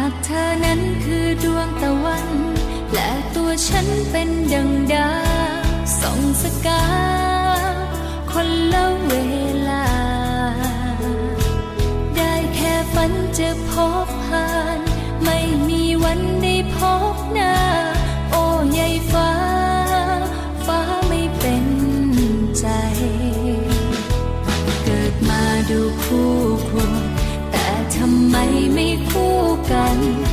ากเธอนั้นคือดวงตะวัน และตัวฉันเป็นดังดาวส่องสกาคนละเวลา ได้แค่ฝันจะพบผ่าน ไม่มีวันได้พบหน้า โอ้ยายฟ้า ฟ้าไม่เป็นใจ เกิดมาดูคู่ควร คู่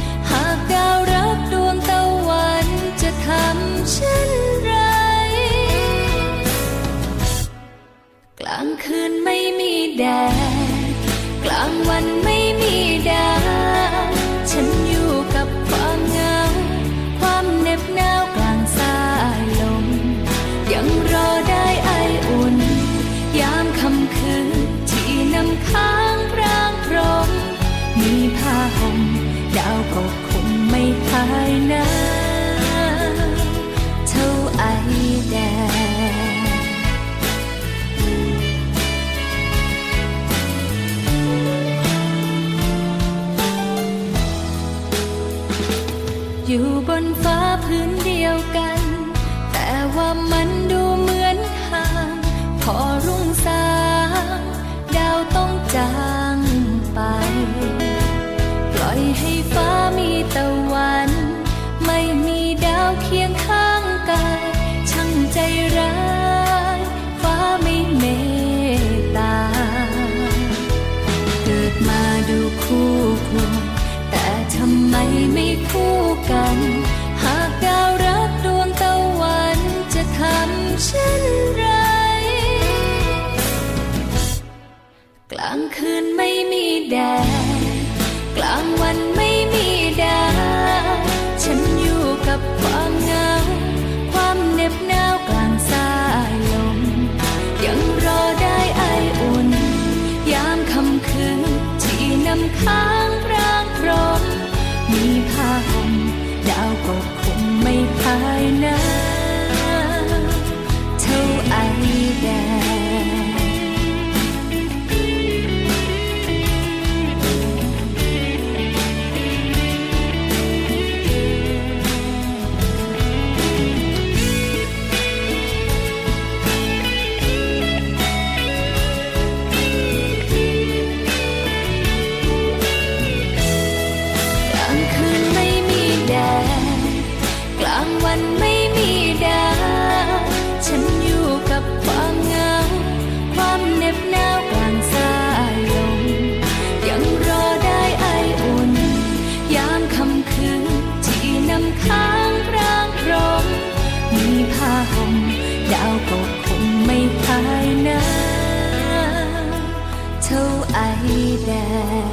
อยู่บนฟ้าพื้นเดียวกัน แต่ว่ามันดูเหมือนห่าง พอรุ่งสางดาวต้องจางไป ปล่อยให้ฟ้ามีตะวัน ไม่มีดาวเคียงข้างกายช่างใจร้าย ฟ้าไม่เมตตา เกิดมาดูคู่ควรแต่ทำไมไม่ แดดกลางวันไม่มีดาวฉันอยู่กับความเหงา ความเหน็บหนาวกลางสายลม ยังรอได้ไออุ่น ยามค่ำคืนที่นำค้างพรางพรมมีผ้าห่มดาวก็ค ห่มดาวก็คงไม่พายนาวเท่าไอแดด